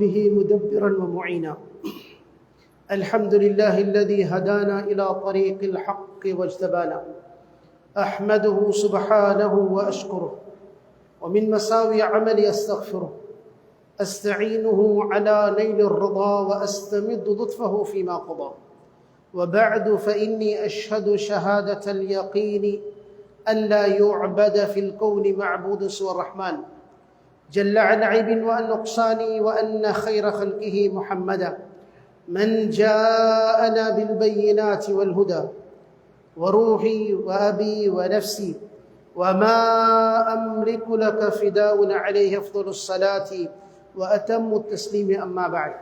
به مدبرا ومعينا. الحمد لله الذي هدانا إلى طريق الحق واجتبانا. أحمده سبحانه وأشكره. ومن مساوي عملي أستغفره. أستعينه على نيل الرضا وأستمد لطفه فيما قضى. وبعد فإني أشهد شهادة اليقين أن لا يعبد في الكون معبود سوى الرحمن. جل عن عيب وأن نقصان وأن خير خلقه محمدا من جاءنا بالبينات والهدى وروحي وأبي ونفسي وما أملك لك فداء عليه أفضل الصلاة وأتم التسليم أما بعد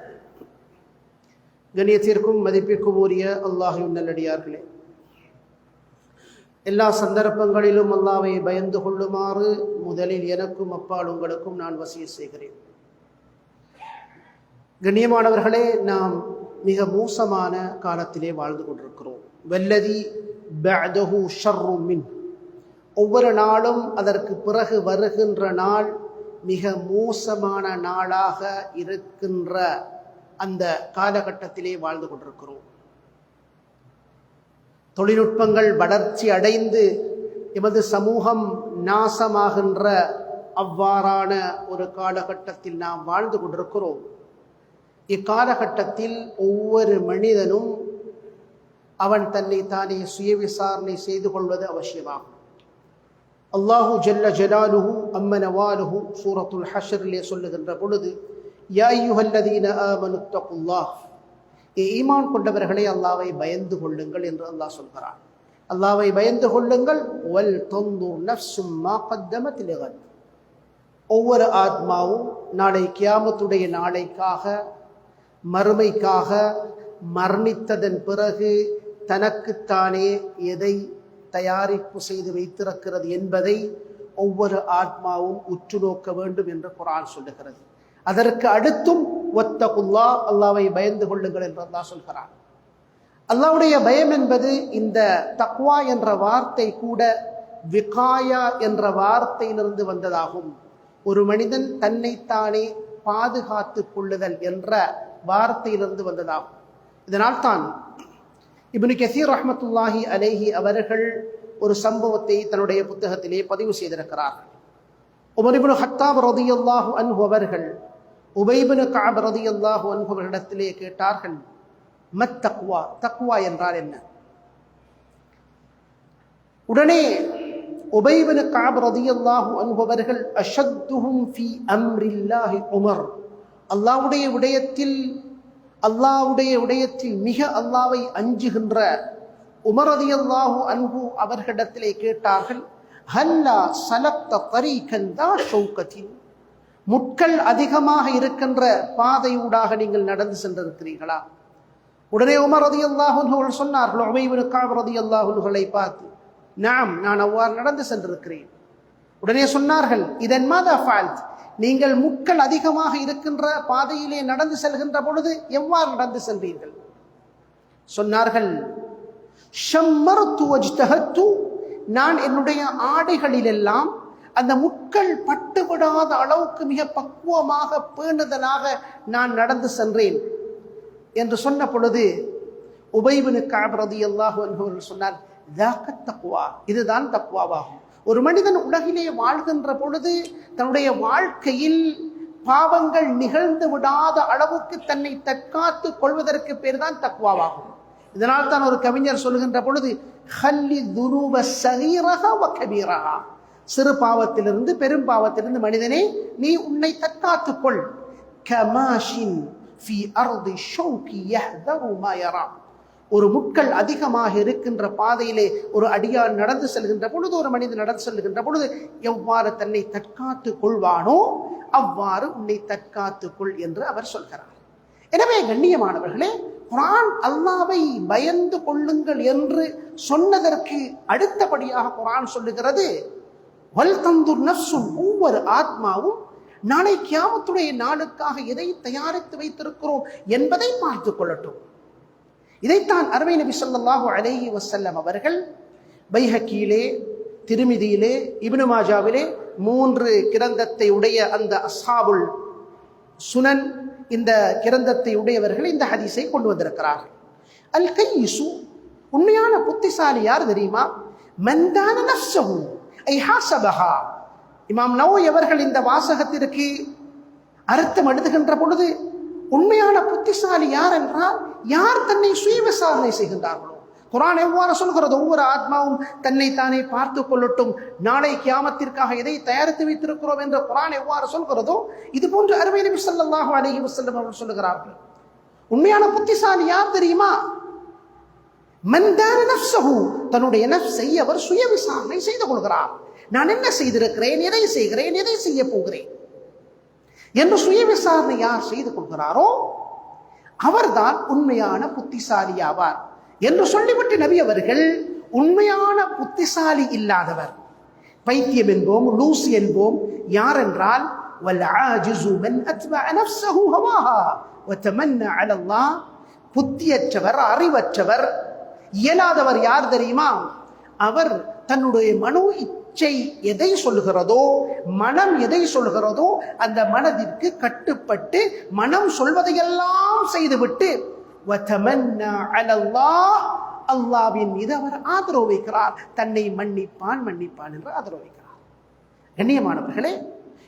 கண்ணியத்திற்கும் மதிப்பிற்கும் உரிய அல்லாஹின் நல்லடியார்களே எல்லா சந்தர்ப்பங்களிலும் அல்லாவை பயந்து கொள்ளுமாறு முதலில் எனக்கும் அப்பால் உங்களுக்கும் நான் வசிய செய்கிறேன். கண்ணியமானவர்களே நாம் மிக மோசமான காலத்திலே வாழ்ந்து கொண்டிருக்கிறோம். வெல்லதி மின். ஒவ்வொரு நாளும் அதற்கு பிறகு வருகின்ற நாள் மிக மோசமான நாளாக இருக்கின்ற அந்த காலகட்டத்திலே வாழ்ந்து கொண்டிருக்கிறோம். தொழில்நுட்பங்கள் வளர்ச்சி அடைந்து எமது சமூகம் நாசமாகின்ற அவ்வாறான ஒரு காலகட்டத்தில் நாம் வாழ்ந்து கொண்டிருக்கிறோம். இக்காலகட்டத்தில் ஒவ்வொரு மனிதனும் அவன் தன்னை தானே சுய விசாரணை செய்து கொள்வது அவசியமாகும். அல்லாஹு ஜல்ல ஜலாலுஹு அம்மனவாலுஹு சூரத்துல் ஹஷரிலே சொல்லுகின்ற பொழுது யாயுஹல்லதீன ஆமனுத்தகுல்லாஹ் ஈமான் கொண்டவர்களே அல்லாவை பயந்து கொள்ளுங்கள் என்று அல்லாஹ் சொல்கிறான். அல்லாவை பயந்து கொள்ளுங்கள். ஒல் தொந்து ஒவ்வொரு ஆத்மாவும் நாளை கியாமத்துடைய நாளைக்காக மறுமைக்காக மரணித்ததன் பிறகு தனக்குத்தானே எதை தயாரிப்பு செய்து வைத்திருக்கிறது என்பதை ஒவ்வொரு ஆத்மாவும் உற்று நோக்க வேண்டும் என்று குரான் சொல்லுகிறது. அதற்கு அடுத்தும் ஒத்தகுல்லா அல்லாவை பயந்து கொள்ளுங்கள் என்று அல்லா சொல்கிறான். அல்லாவுடைய பயம் என்பது இந்த தக்வா என்ற வார்த்தை கூட விகாயா என்ற வார்த்தையிலிருந்து வந்ததாகும். ஒரு மனிதன் தன்னைத்தானே பாதுகாத்து கொள்ளுதல் என்ற வார்த்தையிலிருந்து வந்ததாகும். இதனால் தான் இப்னு கசீர் ரஹமத்துல்லாஹி அலேஹி அவர்கள் ஒரு சம்பவத்தை தன்னுடைய புத்தகத்திலே பதிவு செய்திருக்கிறார்கள். உமரிபுன் ஹத்தாப் ரதியுல்லாஹு அன்ஹு அவர்கள் உபைபின் காப் ரதி அல்லாஹு அன்பவர்களிடத்திலே கேட்டார்கள் மத் தக்வா தக்வா என்றால் என்ன? உடனே உபைபின் காப் ரதி அல்லாஹு அன்பவர்கள் அஷத்துஹும் ஃபி அம்ரில்லாஹி உமர் அல்லாவுடைய விடயத்தில் அல்லாவுடைய விடயத்தில் மிக அல்லாவை அஞ்சுகின்ற உமர் ரதி அல்லாஹு அன்பு அவர்களிடத்திலே கேட்டார்கள் ஹல்லா சலக்த தரீகன் தா ஷௌகத்தின் முட்கள் அதிகமாக இருக்கின்ற பாதையூடாக நீங்கள் நடந்து சென்றிருக்கிறீர்களா? உடனே உமர் ரதி அல்லாஹுகள் சொன்னார்கள் உமைவினுக்காக ரதி அல்லாஹுகளை பார்த்து நாம் நான் அவ்வாறு நடந்து சென்றிருக்கிறேன். உடனே சொன்னார்கள் இதன் மாத ஃபால்த்? நீங்கள் முட்கள் அதிகமாக இருக்கின்ற பாதையிலே நடந்து செல்கின்ற பொழுது எவ்வாறு நடந்து சென்றீர்கள்? சொன்னார்கள் நான் என்னுடைய ஆடைகளிலெல்லாம் அந்த முட்கள் பட்டுவிடாத அளவுக்கு மிக பக்குவமாக பேணுதலாக நான் நடந்து சென்றேன் என்று சொன்ன பொழுது உபைவனு காபரதி அல்லாஹு என்பவர்கள் சொன்னார் தக்குவா இதுதான் தக்குவாவாகும் ஒரு மனிதன் உலகிலே வாழ்கின்ற பொழுது தன்னுடைய வாழ்க்கையில் பாவங்கள் நிகழ்ந்து விடாத அளவுக்கு தன்னை தற்காத்து கொள்வதற்கு பேர் தான் தக்குவாவாகும் இதனால் தான் ஒரு கவிஞர் சொல்கின்ற பொழுது ஹல்லி துருவ சகீரக வ கபீரகா சிறு பாவத்திலிருந்து பெரும் பாவத்திலிருந்து மனிதனே நீ உன்னை தற்காத்துக் கொள். கமாஷின் ஃபி அர்தி ஷௌகி யஹ்தரு மா யரா. ஒரு முட்கள் அதிகமாக இருக்கின்ற பாதையிலே ஒரு அடியார் நடந்து செல்கின்ற பொழுது ஒரு மனிதன் நடந்து செல்கின்ற பொழுது எவ்வாறு தன்னை தற்காத்து கொள்வானோ அவ்வாறு உன்னை தற்காத்து கொள் என்று அவர் சொல்கிறார். எனவே கண்ணியமானவர்களே குரான் அல்லாவை பயந்து கொள்ளுங்கள் என்று சொன்னதற்கு அடுத்தபடியாக குரான் சொல்லுகிறது வல் தந்துர் நஃப்சும் ஒவ்வொரு ஆத்மாவும் நாளை கியாமத்துடைய நாளுக்காக எதை தயாரித்து வைத்திருக்கிறோம் என்பதை பார்த்து கொள்ளட்டும். இதைத்தான் அருமை நபி சொல்லாஹு அலேஹி வசல்லம் அவர்கள் பைஹக்கீலே திருமிதியிலே இபினு மாஜாவிலே மூன்று கிரந்தத்தை உடைய அந்த அசாபுல் சுனன் இந்த கிரந்தத்தை உடையவர்கள் இந்த ஹதீஸை கொண்டு வந்திருக்கிறார்கள். அல் கையிசு உண்மையான புத்திசாலி யார் தெரியுமா? மந்தான நஷ்டமும் ஐ இமாம் நவோ அவர்கள் இந்த வாசகத்திற்கு அர்த்தம் எழுதுகின்ற பொழுது உண்மையான புத்திசாலி யார் என்றால் யார் தன்னை சுய விசாரணை செய்கின்றார்களோ? குரான் எவ்வாறு சொல்கிறது? ஒவ்வொரு ஆத்மாவும் தன்னை தானே பார்த்து கொள்ளட்டும். நாளை கியாமத்திற்காக எதை தயாரித்து வைத்திருக்கிறோம் என்று குரான் எவ்வாறு சொல்கிறதோ இது போன்று அருமை நபி சொல்லாஹு அலஹி வசல்லம் அவர்கள் சொல்லுகிறார்கள். உண்மையான புத்திசாலி யார் தெரியுமா? மந்தான நப்சஹு தன்னுடைய நப்சை அவர் சுய விசாரணை செய்து கொள்கிறார். நான் என்ன செய்திருக்கிறேன் எதை செய்கிறேன் எதை செய்ய போகிறேன்? என்று சுய விசாரணை யார் செய்து கொள்கிறாரோ அவர்தான் உண்மையான புத்திசாலி ஆவார் என்று சொல்லிவிட்டு நபி அவர்கள் உண்மையான புத்திசாலி இல்லாதவர். பைத்தியம் என்போம் லூசி என்போம் யார் என்றால் புத்தியற்றவர் அறிவற்றவர். இயலாதவர் யார் தெரியுமா? அவர் தன்னுடைய மனு இச்சை எதை சொல்கிறதோ மனம் எதை சொல்கிறதோ அந்த மனதிற்கு கட்டுப்பட்டு மனம் சொல்வதையெல்லாம் செய்துவிட்டு அல்லாவின் மீது அவர் ஆதரவு வைக்கிறார். தன்னை மன்னிப்பான் மன்னிப்பான் என்று ஆதரவு வைக்கிறார். கண்ணியமானவர்களே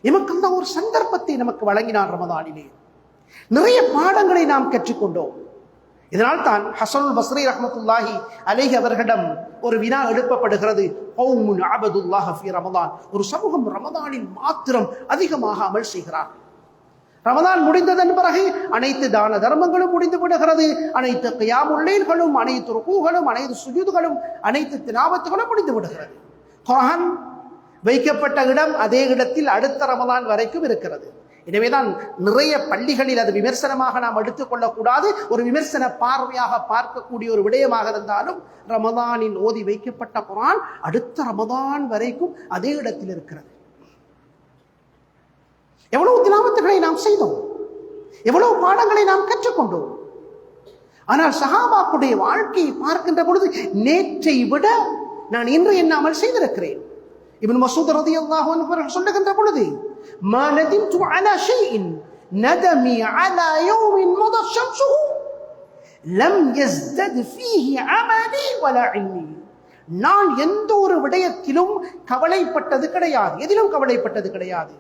எமக்கு அந்த ஒரு சந்தர்ப்பத்தை நமக்கு வழங்கினார் ரமதானிலே. நிறைய பாடங்களை நாம் கற்றுக்கொண்டோம். இதனால் தான் ஹசனுல் பஸ்ரி ரஹமத்துல்லாஹி அலைஹி அவர்களிடம் ஒரு வினா எழுப்பப்படுகிறது. ரமதான். ஒரு சமூகம் ரமதானில் மாத்திரம் அதிகமாக அமல் செய்கிறார். ரமதான் முடிந்ததன் பிறகு அனைத்து தான தர்மங்களும் முடிந்து விடுகிறது. அனைத்து கியாமுள்ளீர்களும் அனைத்து ருக்கூகளும் அனைத்து சுஜூதுகளும் அனைத்து தினாபத்துகளும் முடிந்து விடுகிறது. குரான் வைக்கப்பட்ட இடம் அதே இடத்தில் அடுத்த ரமதான் வரைக்கும் இருக்கிறது. எனவே தான் நிறைய பள்ளிகளில் அது விமர்சனமாக நாம் எடுத்துக்கொள்ளக்கூடாது. ஒரு விமர்சன பார்வையாக பார்க்கக்கூடிய ஒரு விடயமாக இருந்தாலும் ரமதானின் ஓதி வைக்கப்பட்ட குரான் அடுத்த ரமதான் வரைக்கும் அதே இடத்தில் இருக்கிறது. எவ்வளவு திலாமத்துகளை நாம் செய்தோம். எவ்வளவு பாடங்களை நாம் கற்றுக்கொண்டோம். ஆனால் சஹாபாக்குடைய வாழ்க்கையை பார்க்கின்ற பொழுது நேற்றை விட நான் இன்று என்ன அமல் செய்திருக்கிறேன். இவன் மசூத் ரதியல்லாஹு அன்ஹு சொல்லுகின்ற பொழுது ما ندمت على شيء ندمي على يوم مضى شمسه لم يزدد فيه عملي ولا علمي நான் எந்த ஒரு விடயத்திலும் கவலைப்பட்டது கிடையாது எதிலும் கவலைப்பட்டது கிடையாது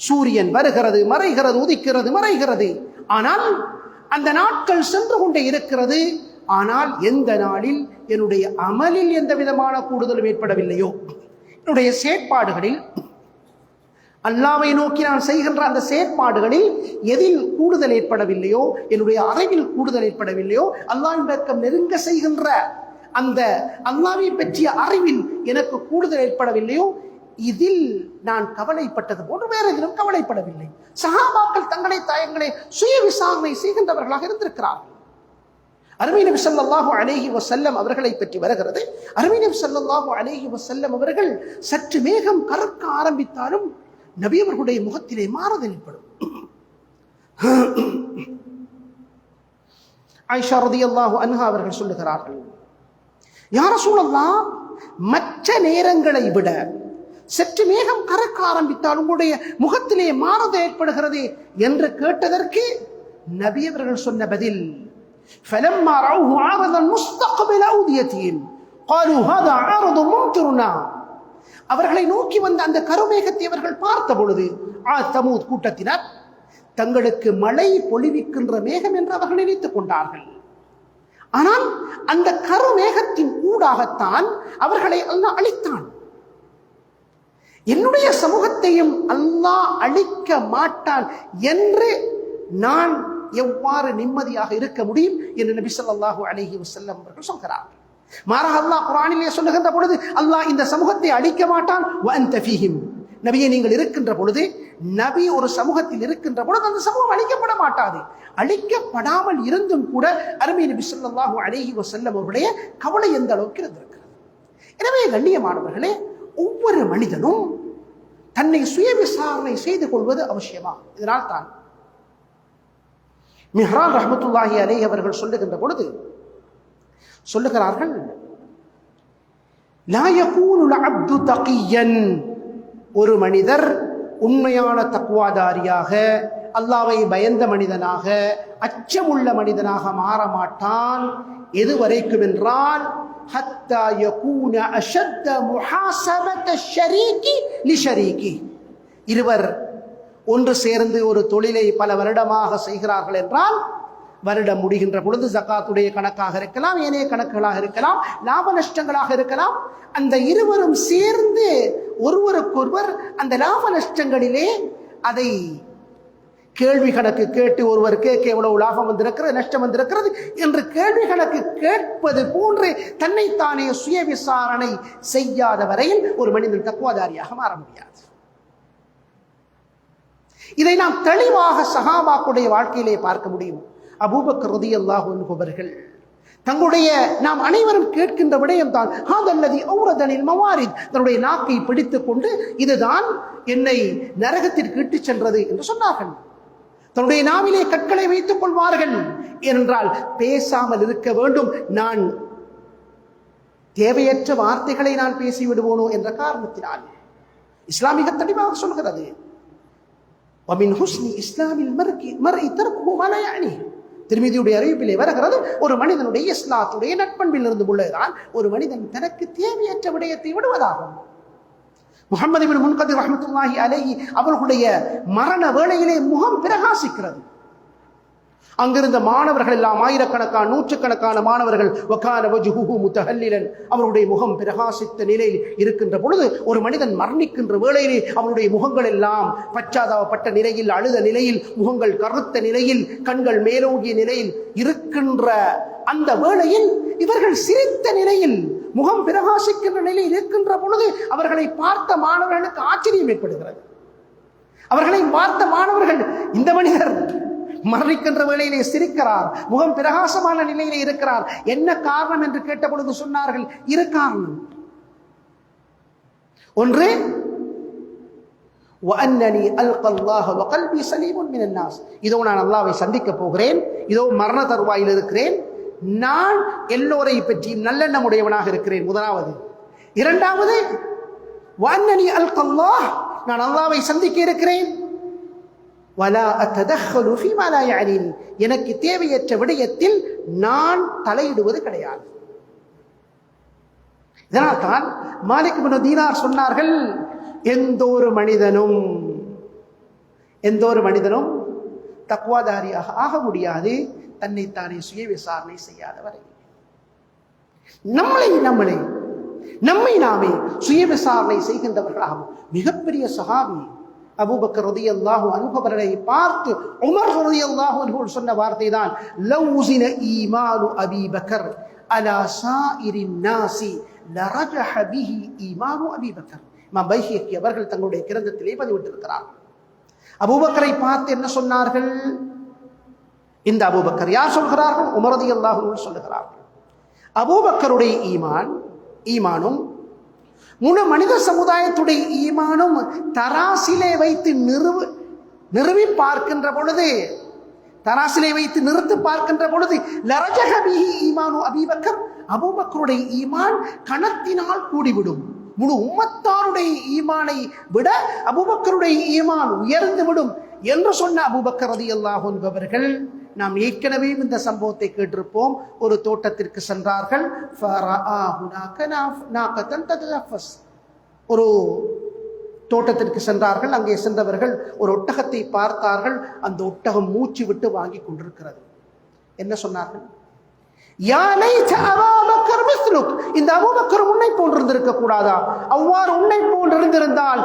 சூரியன் வருகிறது மறைகிறது உதிக்கிறது மறைகிறது ஆனால் அந்த நாட்கள் சென்று கொண்டே இருக்கிறது ஆனால் எந்த நாளில் என்னுடைய அமலில் எந்த விதமான கூடுதலும் ஏற்படவில்லையோ என்னுடைய செயற்பாடுகளில் அல்லாவை நோக்கி நான் செய்கின்ற அந்த செயற்பாடுகளில் எதில் கூடுதல் ஏற்படவில்லையோ என்னுடைய அறிவில் கூடுதல் ஏற்படவில்லையோ அல்லாவின் பக்கம் நெருங்க செய்கின்ற அந்த அல்லாவை பற்றிய அறிவில் எனக்கு கூடுதல் ஏற்படவில்லையோ இதில் நான் கவலைப்பட்டது போன்று வேற எதிலும் கவலைப்படவில்லை. சகாபாக்கள் தங்களை தயங்களை சுய விசாரணை செய்கின்றவர்களாக இருந்திருக்கிறார்கள். அருமை நபி சல்லாஹு அலேஹி வசல்லம் அவர்களை பற்றி வருகிறது. அருமை நபி சல்லாஹு அலேஹி வசல்லம் அவர்கள் சற்று மேகம் கறக்க ஆரம்பித்தாலும் நபி அவர்களுடைய முகத்திலே மாறுதல் ஏற்படும் ஆயிஷா ரதியல்லாஹு அன்ஹா அவர்கள் சொல்லுகிறார்கள் யார சூழல்லாம் மற்ற நேரங்களை விட சற்று மேகம் கறக்க ஆரம்பித்தால் உங்களுடைய முகத்திலே மாறுதல் ஏற்படுகிறது என்று கேட்டதற்கு நபி அவர்கள் சொன்ன பதில் فلما رأوه عارضا مستقبل أوديتهم قالوا هذا عارض ممطرنا அவர்களை நோக்கி வந்த அந்த கருமேகத்தை அவர்கள் பார்த்த பொழுது ஆ சமூத் கூட்டத்தினர் தங்களுக்கு மழை பொழிவிக்கின்ற மேகம் என்று அவர்கள் நினைத்துக் கொண்டார்கள். ஆனால் அந்த கருமேகத்தின் ஊடாகத்தான் அவர்களை அல்லாஹ் அழித்தான். என்னுடைய சமூகத்தையும் அல்லாஹ் அழிக்க மாட்டான் என்று நான் எவ்வாறு நிம்மதியாக இருக்க முடியும் என்று நபி ஸல்லல்லாஹு அலஹி வசல்லம் அவர்கள் சொல்கிறார்கள். மாறாக அல்லாஹ் குரானிலே சொல்லுகின்ற பொழுது அல்லாஹ் இந்த சமூகத்தை அழிக்க மாட்டான். வ அன்த நபியை நீங்கள் இருக்கின்ற பொழுது நபி ஒரு சமூகத்தில் இருக்கின்ற பொழுது அந்த சமூகம் அழிக்கப்பட மாட்டாது. அழிக்கப்படாமல் இருந்தும் கூட அருமை நபி சொல்லாஹு அழகி வசல்லம் அவருடைய கவலை எந்த அளவுக்கு இருந்திருக்கிறது? எனவே கண்ணியமானவர்களே ஒவ்வொரு மனிதனும் தன்னை சுய விசாரணை செய்து கொள்வது அவசியமா? இதனால் தான் மிஹ்ரான் ரஹமத்துல்லாஹி அலை அவர்கள் சொல்லுகின்ற பொழுது சொல்லுகிறார்கள். அப்து தகியன். ஒரு மனிதர் உண்மையான தக்குவாதாரியாக அல்லாவை பயந்த மனிதனாக அச்சமுள்ள மனிதனாக மாற மாட்டான். எது வரைக்கும் என்றால் ஹத்தா யகூன அஷத்த முஹாசபத ஷரீகி லிஷரீகி இருவர் ஒன்று சேர்ந்து ஒரு தொழிலை பல வருடமாக செய்கிறார்கள் என்றால் வருடம் முடிகின்ற பொழுது ஜக்காத்துடைய கணக்காக இருக்கலாம் ஏனைய கணக்குகளாக இருக்கலாம் லாப நஷ்டங்களாக இருக்கலாம். அந்த இருவரும் சேர்ந்து ஒருவருக்கொருவர் அந்த லாப நஷ்டங்களிலே அதை கேள்வி கணக்கு கேட்டு ஒருவர் கேட்க எவ்வளவு லாபம் வந்திருக்கிறது நஷ்டம் வந்திருக்கிறது என்று கேள்வி கணக்கு கேட்பது போன்று தன்னைத்தானே சுய விசாரணை செய்யாத வரையில் ஒரு மனிதன் தக்குவாதாரியாக மாற முடியாது. இதை நாம் தெளிவாக சகாபாக்குடைய வாழ்க்கையிலே பார்க்க முடியும். அபூபக்கர் ரதியல்லாஹு என்பவர்கள் தங்களுடைய நாம் அனைவரும் கேட்கின்ற விடயம் தான் ஹாதல்லதி ஔரதனில் மவாரித் தன்னுடைய நாக்கை பிடித்துக் கொண்டு இதுதான் என்னை நரகத்திற்கு இட்டுச் சென்றது என்று சொன்னார்கள் தன்னுடைய நாவிலே கற்களை வைத்துக் கொள்வார்கள் என்றால் பேசாமல் இருக்க வேண்டும் நான் தேவையற்ற வார்த்தைகளை நான் பேசி விடுவோனோ என்ற காரணத்தினால் இஸ்லாமிக தெளிவாக சொல்கிறது ومن حسن اسلام المرء مرء تركه ما لا يعنيه திருமதியுடைய அறிவிப்பிலே வருகிறது ஒரு மனிதனுடைய இஸ்லாத்துடைய நட்பண்பில் இருந்து உள்ளதுதான் ஒரு மனிதன் தனக்கு தேவையற்ற விடயத்தை விடுவதாகும். முகமது முன்கதிர் ரஹமத்துல்லாஹி அலைஹி அவர்களுடைய மரண வேளையிலே முகம் பிரகாசிக்கிறது. அங்கிருந்த மாணவர்கள் எல்லாம் ஆயிரக்கணக்கான நூற்றுக்கணக்கான மாணவர்கள் வக்கான வஜுஹு முத்தஹல்லிலன் அவருடைய முகம் பிரகாசித்த நிலையில் இருக்கின்ற பொழுது ஒரு மனிதன் மரணிக்கின்ற வேளையிலே அவருடைய முகங்கள் எல்லாம் பச்சாதாபப்பட்ட நிலையில் அழுத நிலையில் முகங்கள் கருத்த நிலையில் கண்கள் மேலோங்கிய நிலையில் இருக்கின்ற அந்த வேளையில் இவர்கள் சிரித்த நிலையில் முகம் பிரகாசிக்கின்ற நிலையில் இருக்கின்ற பொழுது அவர்களை பார்த்த மாணவர்களுக்கு ஆச்சரியம் ஏற்படுகிறது. அவர்களை பார்த்த மாணவர்கள் இந்த மனிதர் மரணிக்கின்ற வேளையிலே சிரிக்கிறார். முகம் பிரகாசமான நிலையிலே இருக்கிறார். என்ன காரணம் என்று கேட்ட பொழுது சொன்னார்கள் இரு காரணம். ஒன்று இதோ நான் அல்லாவை சந்திக்க போகிறேன். இதோ மரண தருவாயில் இருக்கிறேன். நான் எல்லோரை பற்றி நல்லெண்ணம் உடையவனாக இருக்கிறேன். முதலாவது. இரண்டாவது நான் அல்லாவை சந்திக்க இருக்கிறேன். வலா அத்ததஹலு ஃபீமா லா எனக்கு தேவையற்ற விடயத்தில் நான் தலையிடுவது கிடையாது. இதனால் தான் மாலிக் பின் தீனார் சொன்னார்கள் எந்த ஒரு மனிதனும் எந்த ஒரு மனிதனும் தக்குவாதாரியாக ஆக முடியாது தன்னைத்தானே சுய விசாரணை செய்யாதவரை. நம்மளை நம்மளை நம்மை நாமே சுய விசாரணை செய்கின்றவர்களாகும் மிகப்பெரிய சகாபி அபூபக்கர் ரதி அல்லாஹு அனுபவர்களை பார்த்து உமர் ரதி அல்லாஹு அனுபவர்கள் சொன்ன வார்த்தை தான் லவ்சின ஈமானு அபீபக்கர் அலா சாயிரின் நாசி லரஜஹ பிஹி ஈமானு அபீபக்கர் இமாம் பைஹியக்கி அவர்கள் தங்களுடைய கிரந்தத்திலே பதிவிட்டிருக்கிறார் அபூபக்கரை பார்த்து என்ன சொன்னார்கள் இந்த அபூபக்கர் யார் சொல்கிறார்கள் உமரதி அல்லாஹு சொல்லுகிறார்கள் அபூபக்கருடைய ஈமான் ஈமானும் முழு மனித சமுதாயத்துடைய ஈமானும் தராசிலே வைத்து நிறுவு நிறுவி பார்க்கின்ற பொழுது தராசிலே வைத்து நிறுத்து பார்க்கின்ற பொழுது லரஜகபிஹி ஈமானு அபீபக்கர் அபூபக்கருடைய ஈமான் கணத்தினால் கூடிவிடும். முழு உம்மத்தாருடைய ஈமானை விட அபூபக்கருடைய ஈமான் உயர்ந்து விடும் என்று சொன்ன அபுபக்கர் ரதி அல்லாஹ் என்பவர்கள் நாம் ஏற்கனவே இந்த சம்பவத்தை கேட்டிருப்போம். ஒரு தோட்டத்திற்கு சென்றார்கள். ஒரு தோட்டத்திற்கு சென்றார்கள். அங்கே சென்றவர்கள் ஒரு ஒட்டகத்தை பார்த்தார்கள். அந்த ஒட்டகம் மூச்சு விட்டு வாங்கி கொண்டிருக்கிறது. என்ன சொன்னார்கள்? இந்த அபூபக்கர் உன்னை போன்றிருந்திருக்க கூடாதா? அவ்வாறு உன்னை போன்றிருந்திருந்தால்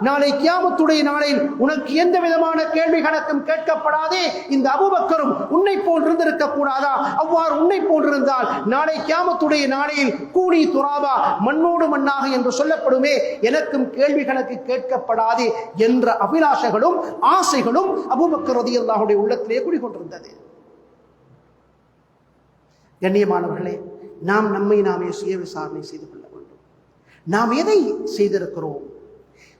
நாளை கியாமத்துடைய நாளில் உனக்கு எந்த விதமான கேள்வி கணக்கும் கேட்கப்படாதே. இந்த அபூபக்கரும் உன்னை போன்றிருந்திருக்க கூடாதா? அவ்வாறு உன்னை போன்றிருந்தால் நாளை கியாமத்துடைய நாளில் கூடி துராபா மண்ணோடு மண்ணாக என்று சொல்லப்படுமே. எனக்கும் கேள்வி கணக்கு கேட்கப்படாதே என்ற அபிலாஷைகளும் ஆசைகளும் அபூபக்கர் ரதியல்லாஹுடைய உள்ளத்திலே குடிகொண்டிருந்தது. கண்ணியமானவர்களே நாம் நம்மை நாமே சுய விசாரணை செய்து கொள்ள வேண்டும். நாம் எதை செய்திருக்கிறோம்?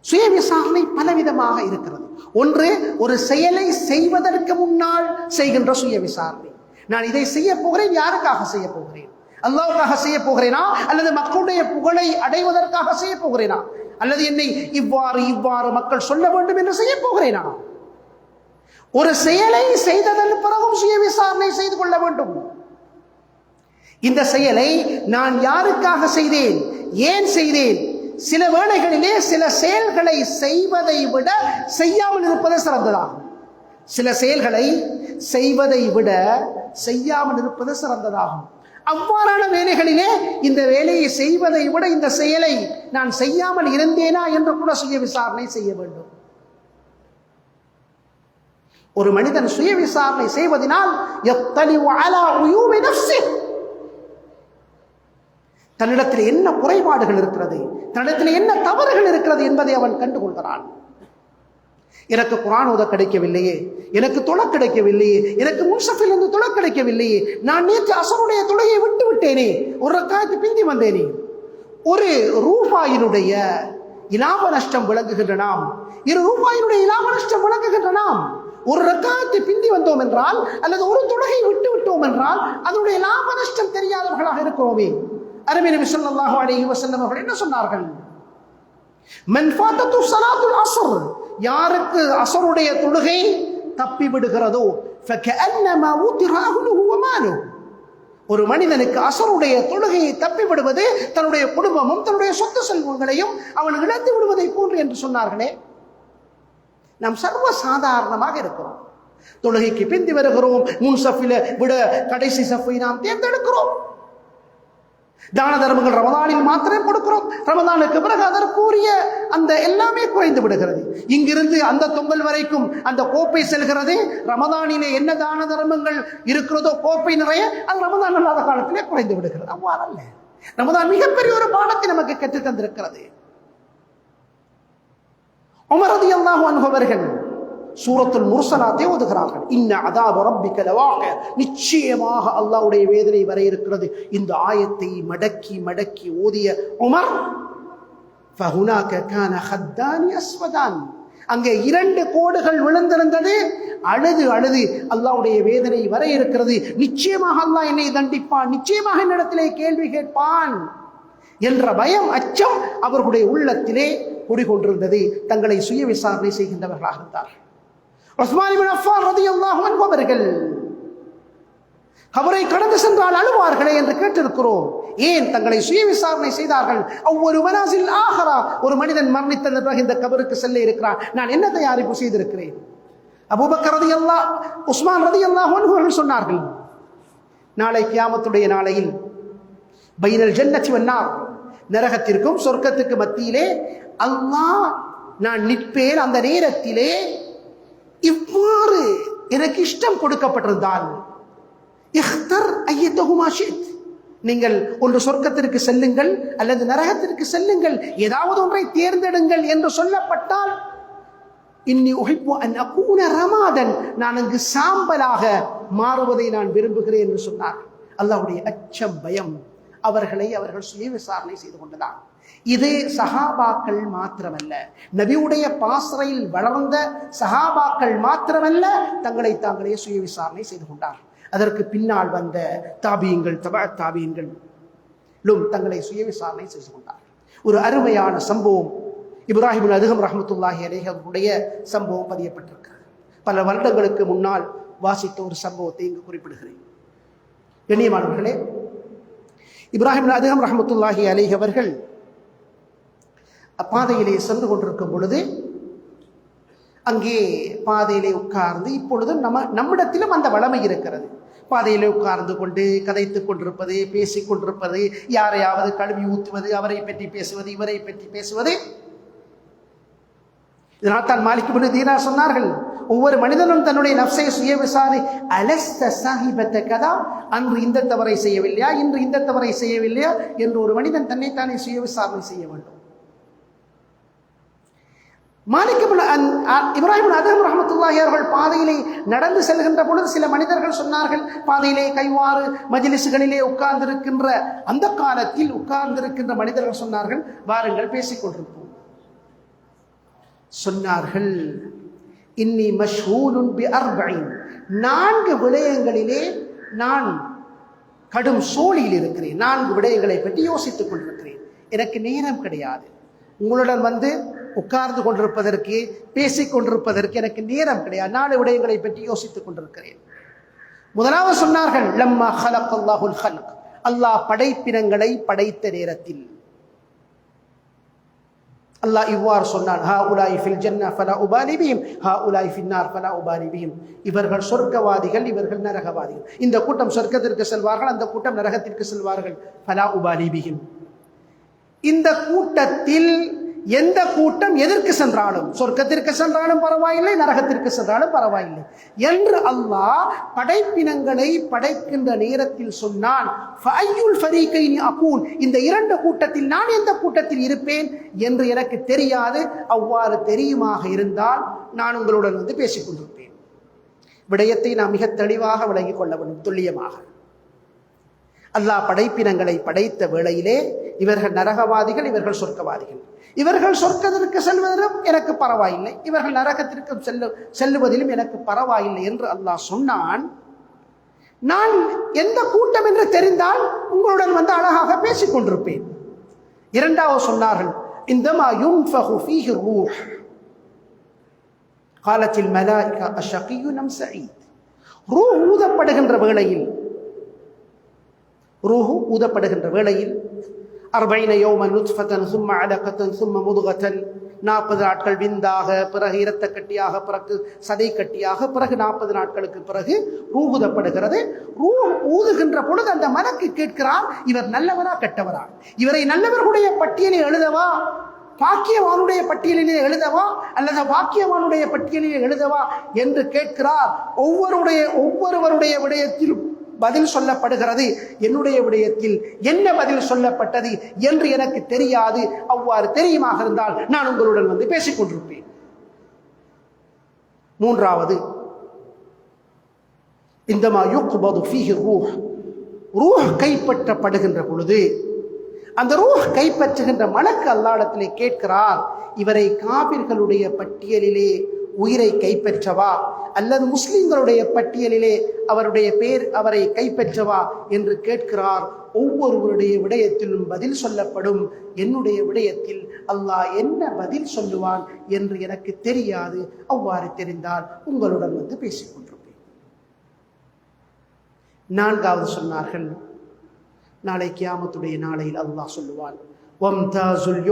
சுய விசாரணை பலவிதமாக இருக்கிறது. ஒன்று ஒரு செயலை செய்வதற்கு முன்னால் செய்கின்ற சுய விசாரணை. நான் இதை செய்ய போகிறேன் யாருக்காக செய்ய போகிறேன்? அல்லாவுக்காக செய்ய போகிறேனா? அல்லது மக்களுடைய புகழை அடைவதற்காக செய்ய போகிறேனா? அல்லது என்னை இவ்வாறு இவ்வாறு மக்கள் சொல்ல வேண்டும் என்று செய்ய போகிறேனா? ஒரு செயலை செய்ததன் பிறகும் சுய விசாரணை செய்து கொள்ள வேண்டும். இந்த செயலை நான் யாருக்காக செய்தேன்? ஏன் செய்தேன்? சில வேளைகளிலே சில செயல்களை செய்வதை விட செய்யாமல் இருப்பது சிறந்ததாகும். சில செயல்களை செய்வதை விட செய்யாமல் இருப்பது சிறந்ததாகும். அவ்வாறான வேலைகளிலே இந்த வேலையை செய்வதை விட இந்த செயலை நான் செய்யாமல் இருந்தேனா என்று கூட சுய விசாரணை செய்ய வேண்டும். ஒரு மனிதன் சுய விசாரணை செய்வதனால் எத்தனை அலா உயூபி நஃப்ஸிஹ் தன்னிடத்தில் என்ன குறைபாடுகள் இருக்கிறது? தன்னிடத்தில் என்ன தவறுகள் இருக்கிறது என்பதை அவன் கண்டுகொள்கிறான். எனக்கு குரான் ஓத கிடைக்கவில்லையே எனக்கு தொலை கிடைக்கவில்லையே எனக்கு முன்சஃபில் இருந்து தொலை கிடைக்கவில்லையே நான் நேற்று அசனுடைய தொலையை விட்டு விட்டேனே ஒரு ரக்காயத்து பிந்தி வந்தேனே. ஒரு ரூபாயினுடைய இலாப நஷ்டம் விளங்குகின்ற நாம் இரு ரூபாயினுடைய இலாப நஷ்டம் விளங்குகின்ற நாம் ஒரு ரக்காயத்தை பிந்தி வந்தோம் என்றால் அல்லது ஒரு தொழுகை விட்டு விட்டோம் என்றால் அதனுடைய லாப நஷ்டம் தெரியாதவர்களாக இருக்கிறோமே. அருமை நபி சொல்லாஹு அலஹி வசல்லம் அவர்கள் என்ன சொன்னார்கள்? மன் ஃபாத்தத்து ஸலாத்துல் யாருக்கு அசருடைய தொழுகை தப்பி விடுகிறதோ ஒரு மனிதனுக்கு அசருடைய தொழுகையை தப்பி விடுவது தன்னுடைய குடும்பமும் தன்னுடைய சொத்து செல்வங்களையும் அவன் இழந்து விடுவதை போன்று என்று சொன்னார்களே. நாம் சர்வ சாதாரணமாக இருக்கிறோம். தொழுகைக்கு பிந்தி வருகிறோம் முன் சஃபில விட கடைசி சஃபை நாம் தேர்ந்தெடுக்கிறோம். தான தர்மங்கள் ரமதானில் மாத்திரம் கொடுக்கிறோம். ரமதானுக்கு பிறகு அதற்குரிய அந்த எல்லாமே குறைந்து விடுகிறது. இங்கிருந்து அந்த தொங்கல் வரைக்கும் அந்த கோப்பை செல்கிறது. ரமதானிலே என்ன தான தர்மங்கள் இருக்கிறதோ கோப்பை நிறைய அது ரமதான் அல்லாத காலத்திலே குறைந்து விடுகிறது. அவ்வாறல்ல ரமதான் மிகப்பெரிய ஒரு பாடத்தை நமக்கு கற்றுத் தந்திருக்கிறது உமரது அல்லாஹ் அனுபவர்கள் சூரத்துல் முர்சலாத்தை ஒதுகிறார்கள் இன்ன அதாப ரப்பிக்கலவாக நிச்சயமாக அல்லாவுடைய வேதனை வர இருக்கிறது. இந்த ஆயத்தை மடக்கி மடக்கி ஓதிய உமர் அங்கே இரண்டு கோடுகள் விழுந்திருந்தது. அழுது அழுது அல்லாவுடைய வேதனை வர இருக்கிறது. நிச்சயமாக அல்லாஹ் என்னை தண்டிப்பான். நிச்சயமாக என்னிடத்திலே கேள்வி கேட்பான் என்ற பயம் அச்சம் அவர்களுடைய உள்ளத்திலே குடிகொண்டிருந்தது. தங்களை சுய விசாரணை செய்கின்றவர்களாக இருந்தார்கள் உஸ்மானிபின் இப்னு அஃபான் ரலியல்லாஹு அவர்கள் கபரை கடந்து சென்றால் அழுவார்களே என்று கேட்டிருக்கிறோம். ஏன் தங்களை சுய விசாரணை செய்தார்கள்? ஒவ்வொரு மனாசில் ஆகரா ஒரு மனிதன் மரணித்த பிறகு இந்த கபருக்கு செல்ல இருக்கிறான். நான் என்ன தயாரிப்பு செய்திருக்கிறேன்? அபூபக்கர் ரதி அல்லா உஸ்மான் ரதி அல்லாஹ் அவர்கள் சொன்னார்கள் நாளை கியாமத்துடைய நாளையில் பைனல் ஜன்னத்தி வன்னார் நரகத்திற்கும் சொர்க்கத்துக்கு மத்தியிலே அல்லாஹ் நான் நிற்பேன். அந்த நேரத்திலே இவ்வாறு எனக்கு இஷ்டம் கொடுக்கப்பட்டிருந்தால் இஹ்தர் நீங்கள் ஒன்று சொர்க்கத்திற்கு செல்லுங்கள் அல்லது நரகத்திற்கு செல்லுங்கள் ஏதாவது ஒன்றை தேர்ந்தெடுங்கள் என்று சொல்லப்பட்டால் இன்னி உழைப்பு அக்கூன ரமாதன். நான் அங்கு சாம்பலாக மாறுவதை நான் விரும்புகிறேன் என்று சொன்னார். அல்லாவுடைய அச்சம் பயம் அவர்களை அவர்கள் சுய விசாரணை செய்து கொண்டதான் இது சஹாபாக்கள் மாத்திரமல்ல. நபியுடைய பாசறையில் வளர்ந்த சஹாபாக்கள் மாத்திரமல்ல தங்களை தாங்களே சுய விசாரணை செய்து கொண்டார். அதற்கு பின்னால் வந்த தாபியங்கள் தப தாபியங்களும் தங்களை சுய விசாரணை செய்து கொண்டார். ஒரு அருமையான சம்பவம். இப்ராஹிம் அதுகம் ரஹமத்துல்லாஹி அலேஹருடைய சம்பவம் பதியப்பட்டிருக்கிறது. பல வருடங்களுக்கு முன்னால் வாசித்த ஒரு சம்பவத்தை இங்கு குறிப்பிடுகிறேன். கண்ணியமானவர்களே இப்ராஹிம் அதுகம் ரஹமத்துல்லாஹி அலேஹ் அவர்கள் பாதையிலே சென்று கொண்டிருக்கும் பொழுது அங்கே பாதையிலே உட்கார்ந்து இப்பொழுது நம்ம நம்மிடத்திலும் அந்த வளமை இருக்கிறது. பாதையிலே உட்கார்ந்து கொண்டு கதைத்துக் கொண்டிருப்பது பேசிக் கொண்டிருப்பது யாரையாவது கழுவி ஊற்றுவது அவரை பற்றி பேசுவது இவரை பற்றி பேசுவது. இதனால் தான் மாலிக் பின் தீனா சொன்னார்கள் ஒவ்வொரு மனிதனும் தன்னுடைய நப்சை சுய விசாரி அலஸ்த சாஹிபத்த கதா? அன்று இந்த தவறை செய்யவில்லையா? இன்று இந்த தவறை செய்யவில்லையா? என்று ஒரு மனிதன் தன்னைத்தானே சுய விசாரணை செய்ய வேண்டும். மாலிக் இப்ராஹிம் அதம் ரஹமத்துல்லாஹி அவர்கள் பாதையிலே நடந்து செல்கின்ற பொழுது சில மனிதர்கள் சொன்னார்கள் பாதையிலே கைவாறு மஜிலிசுகளிலே உட்கார்ந்திருக்கின்ற அந்த காலத்தில் உட்கார்ந்திருக்கின்ற மனிதர்கள் சொன்னார்கள் வாருங்கள் பேசிக் கொண்டிருப்போம். சொன்னார்கள் இன்னி மஷ்ஹூலுன் பி அர்பைன். நான்கு விடயங்களிலே நான் கடும் சோழியில் இருக்கிறேன். நான்கு விடயங்களை பற்றி யோசித்துக் கொண்டிருக்கிறேன். எனக்கு நேரம் கிடையாது. உங்களுடன் வந்து உட்கார்ந்து கொண்டிருப்பதற்கு பேசிக் கொண்டிருப்பதற்கு எனக்கு நேரம் கிடையாது. நாலு விடயங்களை பற்றி யோசித்துக் கொண்டிருக்கிறேன். முதலாவது சொன்னார்கள் லம்மா ஹலக் அல்லாஹுல் ஹலக் அல்லாஹ் படைப்பினங்களை படைத்த நேரத்தில். அல்லாஹ் இவ்வாறு சொன்னான் ஹா உலாய் ஃபில் ஜன்னா ஃபலா உபாலி ஹா உலாய் ஃபின்னார் ஃபலா இவர்கள் சொர்க்கவாதிகள் இவர்கள் நரகவாதிகள். இந்த கூட்டம் சொர்க்கத்திற்கு செல்வார்கள் அந்த கூட்டம் நரகத்திற்கு செல்வார்கள். ஃபலா உபாலிபியும் இந்த கூட்டத்தில் எந்த கூட்டம் எதற்கு சென்றாலும்? சொர்க்கத்திற்கு சென்றாலும் பரவாயில்லை நரகத்திற்கு சென்றாலும் பரவாயில்லை. என்று அல்லாஹ் படைப்பினங்களை படைக்கின்ற நேரத்தில் சொன்னான் ஃபையுல் அகூன் இந்த இரண்டு கூட்டத்தில் நான் எந்த கூட்டத்தில் இருப்பேன்? என்று எனக்கு தெரியாது. அவ்வாறு தெரியுமாக இருந்தால் நான் உங்களுடன் வந்து பேசிக் கொண்டிருப்பேன். விடயத்தை நான் மிக தெளிவாக விளங்கிக் கொள்ள வேண்டும் துல்லியமாக. அல்லாஹ் படைப்பினங்களை படைத்த வேளையிலே இவர்கள் நரகவாதிகள் இவர்கள் சொர்க்கவாதிகள். இவர்கள் சொர்க்கத்திற்கு செல்வதிலும் எனக்கு பரவாயில்லை. இவர்கள் நரகத்திற்கு செல்லு செல்லுவதிலும் எனக்கு பரவாயில்லை என்று அல்லாஹ் சொன்னான். நான் எந்த கூட்டம் என்று தெரிந்தால் உங்களுடன் வந்து அழகாக பேசிக் கொண்டிருப்பேன். இரண்டாவது சொன்னார்கள் இந்த யுன்ஃபஹு காலத்தில் மலாய்கா அஷகியு நம் சயீத். ரூ ஊதப்படுகின்ற வேளையில் ரூஹு ஊதப்படுகின்ற வேளையில் அர்பைன யோம நுத்ஃபத்தன் சும்ம அலகத்தன் சும்ம முதுகத்தன். நாற்பது நாட்கள் விந்தாக பிறகு இரத்த கட்டியாக பிறகு சதை கட்டியாக பிறகு நாற்பது நாட்களுக்கு பிறகு ரூகுதப்படுகிறது. ரூ ஊதுகின்ற பொழுது அந்த மனக்கு கேட்கிறார் இவர் நல்லவரா கெட்டவரா? இவரை நல்லவர்களுடைய பட்டியலை எழுதவா? பாக்கியவானுடைய பட்டியலிலே எழுதவா? அல்லது பாக்கியவானுடைய பட்டியலிலே எழுதவா? என்று கேட்கிறார். ஒவ்வொருடைய ஒவ்வொருவருடைய விடயத்திலும் பதில் சொல்லப்படுகிறது. என்னுடைய விடயத்தில் என்ன பதில் சொல்லப்பட்டது என்று எனக்கு தெரியாது. அவ்வாறு தெரியுமாக இருந்தால் நான் உங்களுடன் வந்து பேசிக் கொண்டிருப்பேன். மூன்றாவது இந்தமா யுக்பது ஃபீஹி ரூஹ். ரூஹ் கைப்பற்றப்படுகின்ற பொழுது அந்த ரூஹ் கைப்பற்றுகின்ற மலக்கு அல்லாடத்திலே கேட்கிறார் இவரை காபிர்களுடைய பட்டியலிலே உயிரை கைப்பற்றவா? அல்லது முஸ்லிம்களுடைய பட்டியலிலே அவருடைய பேர் அவரை கைப்பற்றவா என்று கேட்கிறார். ஒவ்வொருவருடைய விடயத்திலும் பதில் சொல்லப்படும். என்னுடைய விடயத்தில் அல்லாஹ் என்ன பதில் சொல்லுவான் என்று எனக்கு தெரியாது. அவ்வாறு தெரிந்தால் உங்களுடன் வந்து பேசிக்கொண்டிருப்பேன் நான்காவது சொன்னார்கள். நாளை கியாமத்துடைய நாளையில் அல்லாஹ் சொல்லுவான் வம்தாசுல்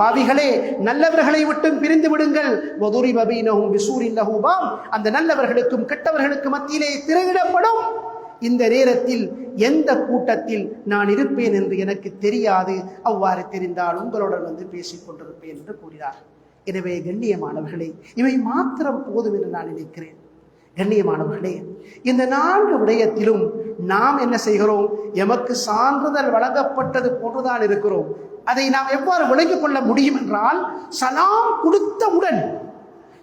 பாவிகளே நல்லவர்களை விட்டும் பிரிந்து விடுங்கள். வதுரி பபீனஹும் பிசூரின் லஹூபாம் அந்த நல்லவர்களுக்கும் கெட்டவர்களுக்கு மத்தியிலே திரையிடப்படும். இந்த நேரத்தில் எந்த கூட்டத்தில் நான் இருப்பேன் என்று எனக்கு தெரியாது. அவ்வாறு தெரிந்தால் உங்களுடன் வந்து பேசிக் கொண்டிருப்பேன் என்று கூறினார். எனவே கண்ணியமானவர்களே இவை மாத்திரம் போதும் என்று நான் நினைக்கிறேன். கண்ணியமானவர்களே இந்த நான்கு விடயத்திலும் நாம் என்ன செய்கிறோம்? எமக்கு சான்றிதழ் வழங்கப்பட்டது போன்றுதான் இருக்கிறோம். அதை நாம் எவ்வாறு விளங்கிக் கொள்ள முடியும் என்றால் சலாம் கொடுத்தவுடன்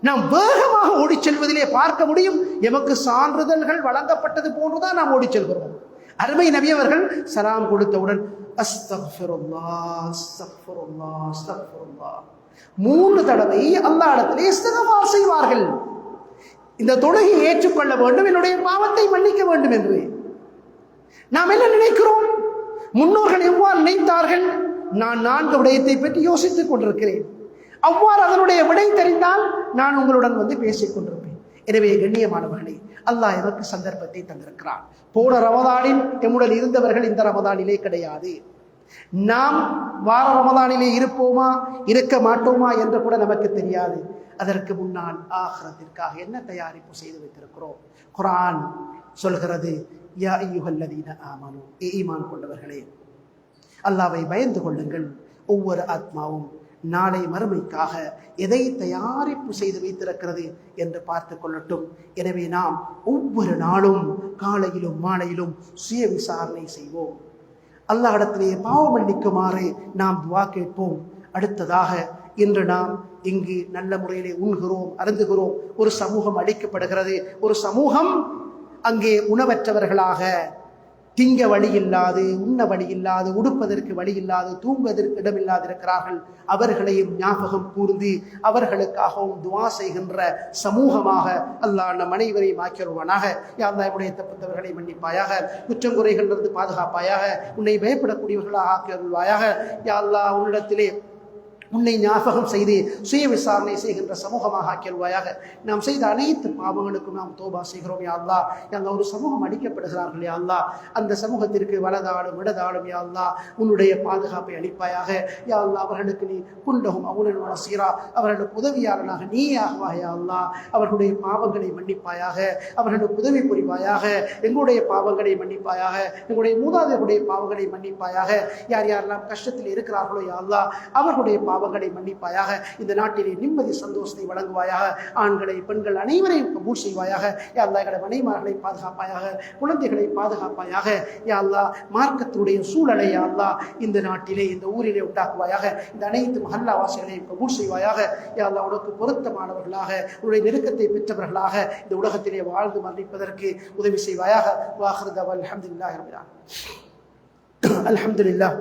நாம் வேகமாக ஓடிச் செல்வதிலே பார்க்க முடியும். எமக்கு சான்றிதழ்கள் வழங்கப்பட்டது போன்றுதான் நாம் ஓடிச் செல்கிறோம். அருமை நபியவர்கள் சலாம் கொடுத்தவுடன் மூன்று தடவை அல்லாஹ்விடத்திலே இஸ்திக்ஃபார் செய்வார்கள். இந்த தொழுகை ஏற்றுக்கொள்ள வேண்டும். என்னுடைய பாவத்தை மன்னிக்க வேண்டும் என்று. நாம் என்ன நினைக்கிறோம்? முன்னோர்கள் எவ்வாறு நினைத்தார்கள்? நான் நான்கு விடயத்தை பற்றி யோசித்துக் கொண்டிருக்கிறேன். அவ்வாறு அதனுடைய விடை தெரிந்தால் நான் உங்களுடன் வந்து பேசிக் கொண்டிருப்பேன். எனவே கண்ணியமானவர்களே அல்லாஹ் எதற்கு சந்தர்ப்பத்தை தந்திருக்கிறான். போன ரமதானில் எம்முடன் இருந்தவர்கள் இந்த ரமதானிலே கிடையாது. நாம் வார ரமதானிலே இருப்போமா இருக்க மாட்டோமா என்று கூட நமக்கு தெரியாது. அதற்கு முன்னால் ஆஹ்ரத்திற்காக என்ன தயாரிப்பு செய்து வைத்திருக்கிறோம்? குரான் சொல்கிறது யா ஐயுகல்லதீன ஆமனு. ஈமான் கொண்டவர்களே அல்லாவை பயந்து கொள்ளுங்கள். ஒவ்வொரு ஆத்மாவும் நாளை மறுமைக்காக எதை தயாரிப்பு செய்து வைத்திருக்கிறது என்று பார்த்து கொள்ளட்டும். எனவே நாம் ஒவ்வொரு நாளும் காலையிலும் மாலையிலும் சுய விசாரணை செய்வோம். அல்லாஹிடத்திலே பாவம் மன்னிக்குமாறு நாம் துவா கேட்போம். அடுத்ததாக இன்று நாம் இங்கு நல்ல முறையிலே உண்கிறோம் அருந்துகிறோம். ஒரு சமூகம் அழிக்கப்படுகிறது. ஒரு சமூகம் அங்கே உணவற்றவர்களாக திங்க வழி இல்லாது உண்ண வழி இல்லாது உடுப்பதற்கு வழி இல்லாது தூங்குவதற்கு இடமில்லாது இருக்கிறார்கள் அவர்களையும் ஞாபகம் கூர்ந்து அவர்களுக்காகவும் துவா செய்கின்ற சமூகமாக அல்லாஹ் நம் அனைவரையும் ஆக்கியருவானாக யாழ்லா என்னுடைய தப்புத்தவர்களை மன்னிப்பாயாக குற்றம் குறைகளிலிருந்து பாதுகாப்பாயாக உன்னை பயப்படக்கூடியவர்களாக ஆக்கியருள்வாயாக. யாழ்லா உன்னிடத்திலே உன்னை ஞாபகம் செய்து சுய விசாரணை செய்கின்ற சமூகமாக ஆக்கியல்வாயாக. நாம் செய்த அனைத்து பாவங்களுக்கும் நாம் தோபா செய்கிறோம் யாழ்லா எங்கள் ஒரு சமூகம் அடிக்கப்படுகிறார்கள் யாழ்லா அந்த சமூகத்திற்கு வலதாடும் இடதாடும் யாழ்லா உன்னுடைய பாதுகாப்பை அளிப்பாயாக. யாழ்லா அவர்களுக்கு நீ குண்டகும் அவுலன் சீரா அவர்களுக்கு உதவியாளனாக நீ ஆகுவா யா அவர்களுடைய பாவங்களை மன்னிப்பாயாக. அவர்களுக்கு உதவி புரிவாயாக. எங்களுடைய பாவங்களை மன்னிப்பாயாக. எங்களுடைய மூதாதையருடைய பாவங்களை மன்னிப்பாயாக. யார் யாரெல்லாம் கஷ்டத்தில் இருக்கிறார்களோ யாழ்லா அவர்களுடைய பாவ பாவங்களை மன்னிப்பாயாக. இந்த நாட்டிலே நிம்மதி சந்தோஷத்தை வழங்குவாயாக. ஆண்களை பெண்கள் அனைவரையும் கபூல் செய்வாயாக. யா அல்லா எங்களை மனைமார்களை பாதுகாப்பாயாக குழந்தைகளை பாதுகாப்பாயாக. யா அல்லா மார்க்கத்தினுடைய சூழலை யா அல்லா இந்த நாட்டிலே இந்த ஊரிலே உண்டாக்குவாயாக. இந்த அனைத்து மகல்லாவாசிகளையும் கபூல் செய்வாயாக. யா அல்லா உனக்கு பொருத்தமானவர்களாக உன்னுடைய நெருக்கத்தை பெற்றவர்களாக இந்த உலகத்திலே வாழ்ந்து மரணிப்பதற்கு உதவி செய்வாயாக. வாஹிருதவ் அல்ஹம்துலில்லாஹி ரபில் ஆலமீன். அல்ஹம்துலில்லாஹ்.